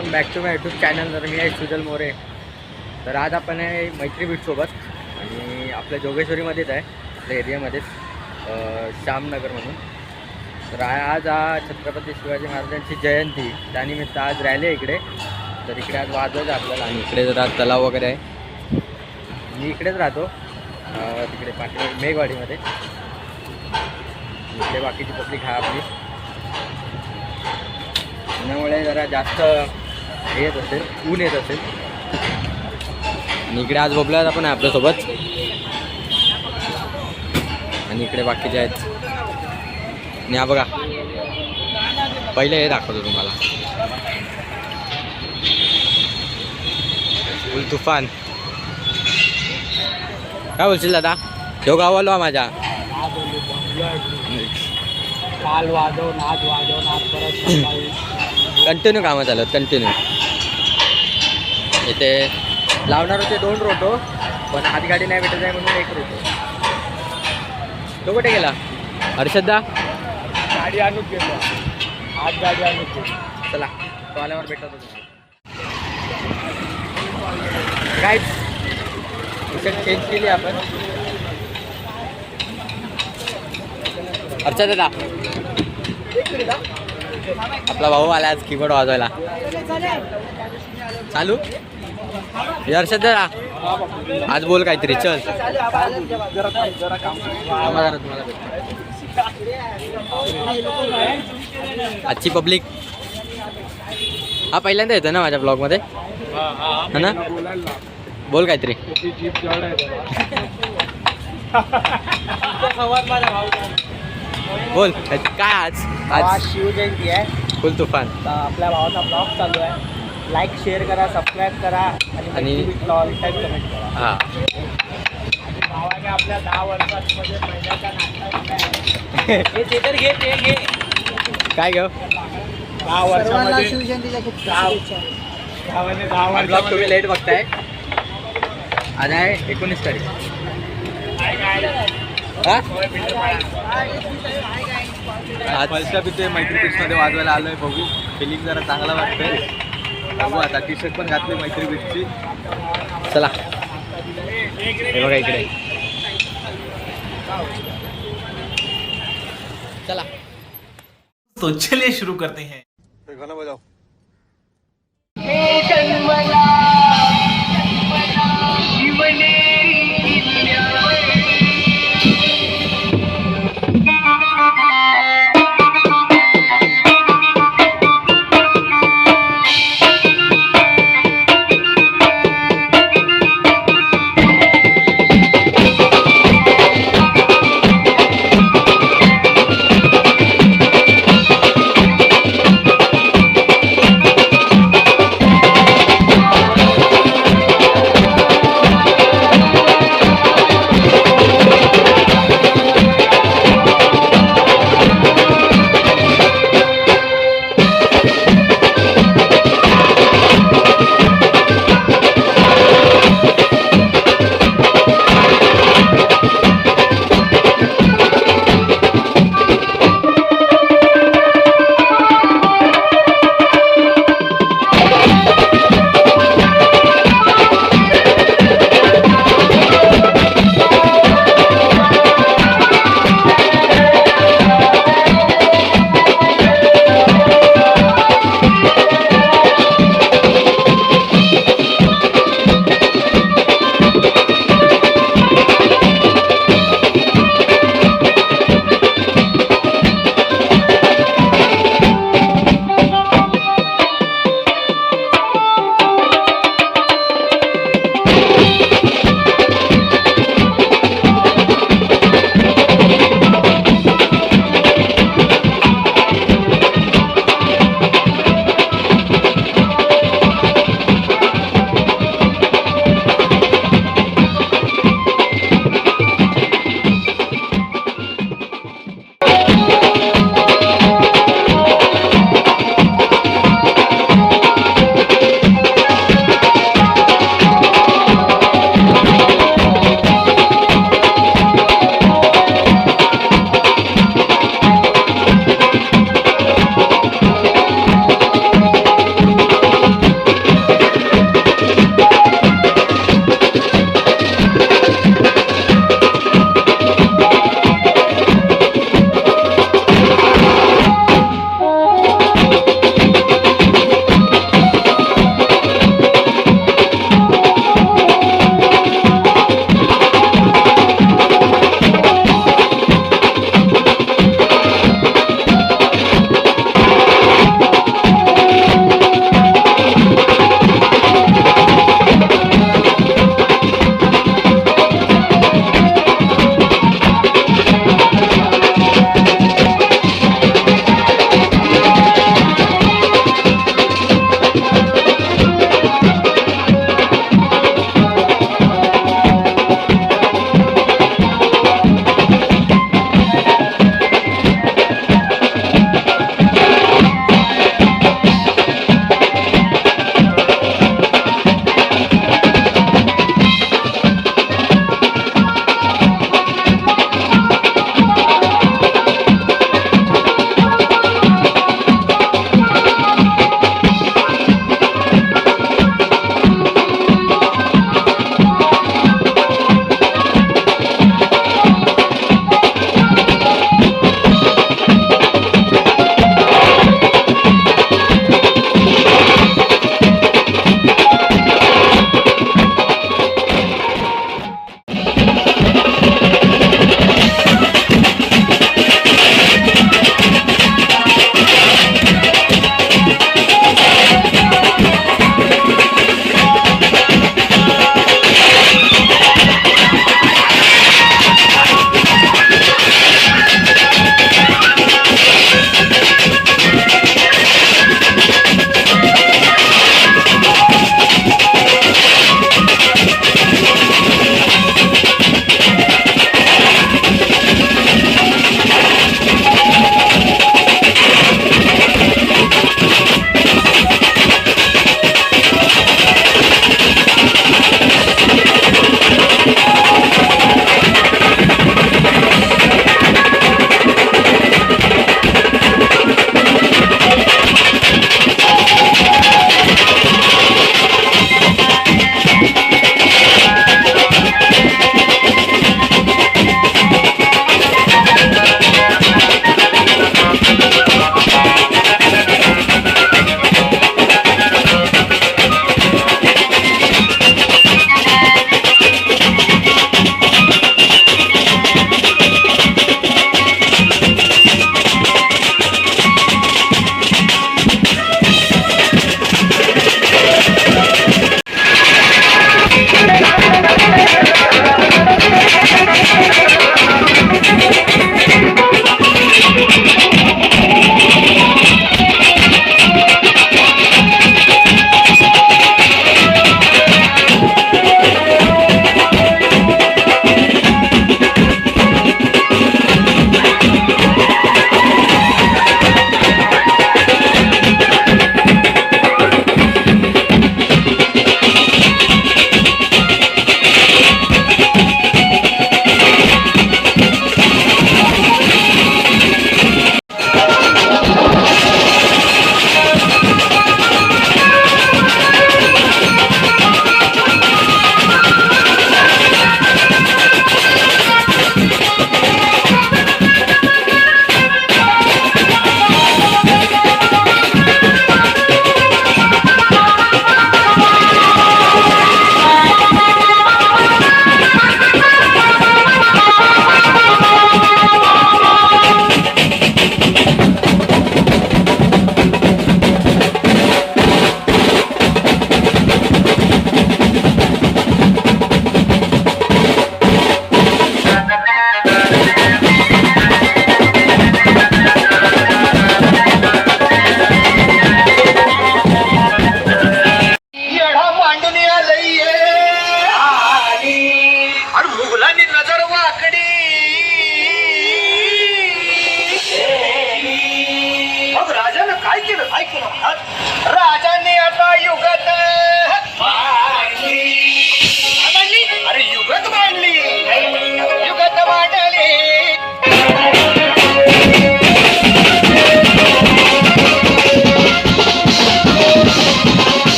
Welcome back to my YouTube channel तर मी आहे सुजल मोरे. तर आज आपण आहे मैत्री बीटसोबत आणि आपल्या जोगेश्वरीमध्येच आहे आपल्या एरियामध्येच श्यामनगर म्हणून. तर आज हा छत्रपती शिवाजी महाराजांची जयंती त्यानिमित्त आज रॅली आहे इकडे. तर इकडे आज वाजवायचं आहे आपल्याला. आणि इकडे जरा तलाव वगैरे आहे. मी इकडेच राहतो तिकडे पाठी मेघवाडीमध्ये. इकडे बाकीची पब्लिक आहे आपली. त्यामुळे जरा जास्त येत असेल ऊन येत असेल. आणि इकडे आज बबला आपण आहे आपल्यासोबत. आणि इकडे बाकीचे आहेत. आणि हा बघा पहिले हे दाखवतो तुम्हाला. फुल तुफान. काय बोलशील दादा? तो गावालो माझ्या. काल वाजव नाच वाजव नाच परत सकाळी. कंटिन्यू कामं चालत कंटिन्यू इथे लावणार होते दोन रोटो पण हात गाडी नाही भेटत आहे म्हणून एक रोटो. तो कुठे गेला? हर्षदा गाडी आणून घेतो आज गाडी आणून घेतो चला तो आल्यावर भेटतो काय चेंज केली आपण. हर्षद दादा आपला भाऊ आला आज कीबोर्ड वाजवायला. चालू? दादा आज बोल काहीतरी चल. जरा जरा जरा. आजची पब्लिक. हा पहिल्यांदा येतो ना माझ्या ब्लॉगमध्ये? हा ना? बोल काहीतरी. बोल काय आज? आज शिवजयंती आहे. फुल तुफान. आपल्या भावाचा ब्लॉग चालू आहे. लाईक शेअर करा सबस्क्राईब करा आणि आणि- ऑल टाईम कमेंट करा. हा. भावाने आपल्या दहा वर्षात मध्ये महिन्याचा. हे ते तर घे ते घे. काय ग? दहा वर्षामध्ये दहा- भावाने दहा ब्लॉग वर्षामध्ये तुम्ही लेट बघताय. आज आहे एकोणीस तारीख. आज फर्स्ट इथे मैत्री बीचमध्ये वाजवायला आलोय बघू. फिलिंग जरा चांगला वाटतंय. बघू आता टी शर्ट पण घातली मैत्री बीचची चला. हे बघा इकडे. चला. तो चलिए शुरू करते हैं। गाणं बजाव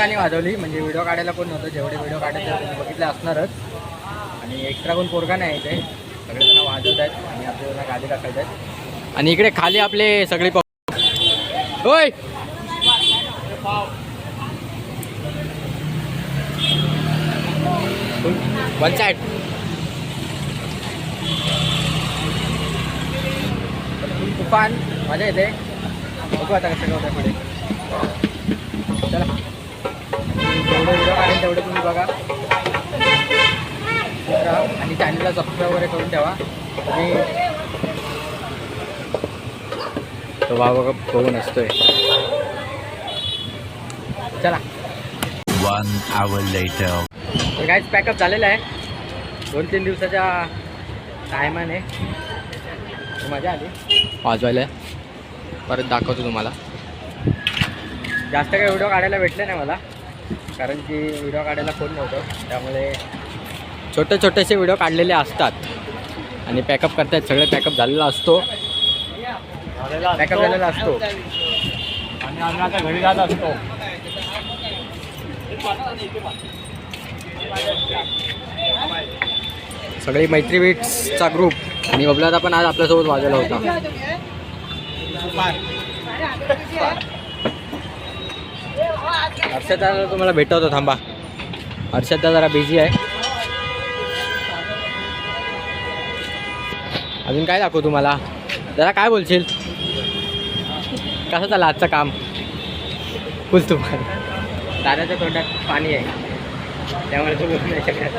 प्रत्येकाने वाजवली म्हणजे व्हिडिओ काढायला कोण नव्हतं जेवढे व्हिडिओ काढायचे तुम्ही बघितले असणारच. आणि एक्स्ट्रा कोण पोरगा नाही इथे. सगळेजण वाजवत आहेत आणि आपल्याला गाडी टाकायचे आहेत. आणि इकडे खाली आपले सगळे होय! वन साईड तुफान मजा येते. बघू आता कसं होतं पुढे चला जेवढे व्हिडिओ काढेल तेवढे तुम्ही बघा. आणि चॅनलला सबस्क्राईब वगैरे करून ठेवा. आणि तो भाव बघा बघून असतोय. चला. One hour later. तर काहीच पॅकअप झालेलं आहे. दोन तीन दिवसाच्या टायमाने मजा आली. वाजवायला. परत दाखवतो तुम्हाला. जास्त काही व्हिडिओ काढायला भेटले नाही मला. कारण की व्हिडिओ काढायला कोण नव्हतं त्यामुळे छोटे छोटेसे व्हिडिओ काढलेले असतात. आणि पॅकअप करतात सगळे पॅकअप झालेला असतो. पॅकअप झालेला असतो. आणि आम्ही आता घरी जात असतो. सगळी मैत्री बीट्सचा ग्रुप आणि बबलादा पण आज आपल्यासोबत वाजवला होता. हर्षदा तुम्हाला भेटवतो थांबा. हर्षदा जरा बिझी आहे. अजून काय दाखवू तुम्हाला? जरा काय बोलशील? कसं चाललं आजचं काम? बोल तू. दादाच्या तोंडात पाणी आहे. त्यामुळे तू बोलू नाही शकत.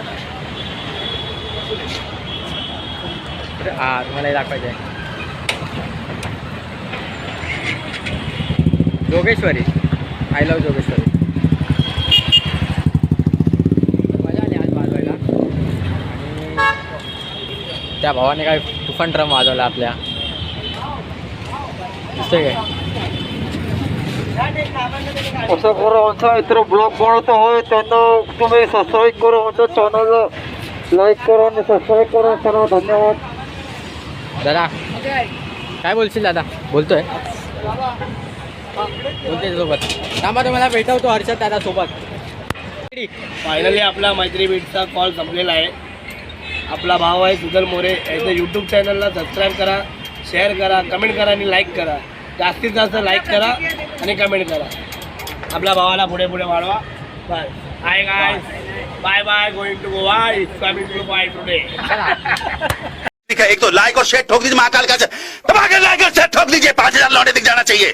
हा तुम्हाला हे दाखवायचं आहे. जोगेश्वरी. आय लव जोगेश्वरी मजा आली आज वाजवायला. आणि त्या भावाने काय तुफान ड्रम वाजवला आपल्या. दिसतोय काय? असं करा आमचा मित्र ब्लॉग बनवतो होय त्यांना तुम्ही सबस्क्राईब करा आमच्या चॅनलला लाईक करा आणि सबस्क्राईब करा. सर्व धन्यवाद. दादा काय बोलशील दादा? बोलतोय. बोलते सोबत थांबा तुम्हाला भेटवतो हर्षद दादा सोबत फायनली आपला मैत्री बीटचा कॉल संपलेला आहे. आपला भाव आहे सुधल मोरे. याच्या यूट्यूब चॅनलला सबस्क्राईब करा शेअर करा कमेंट करा आणि लाईक करा. जास्तीत जास्त लाईक करा आणि कमेंट करा. आपल्या भावाला पुढे पुढे वाढवा. Bye hi guy bye bye going to Goa is coming to bye today है एक तो लाइक और शेयर ठोक दीजिए महाकाल का। दबा के लाइक और शेयर ठोक दीजिए। पांच हजार लौटे दिख जाना चाहिए।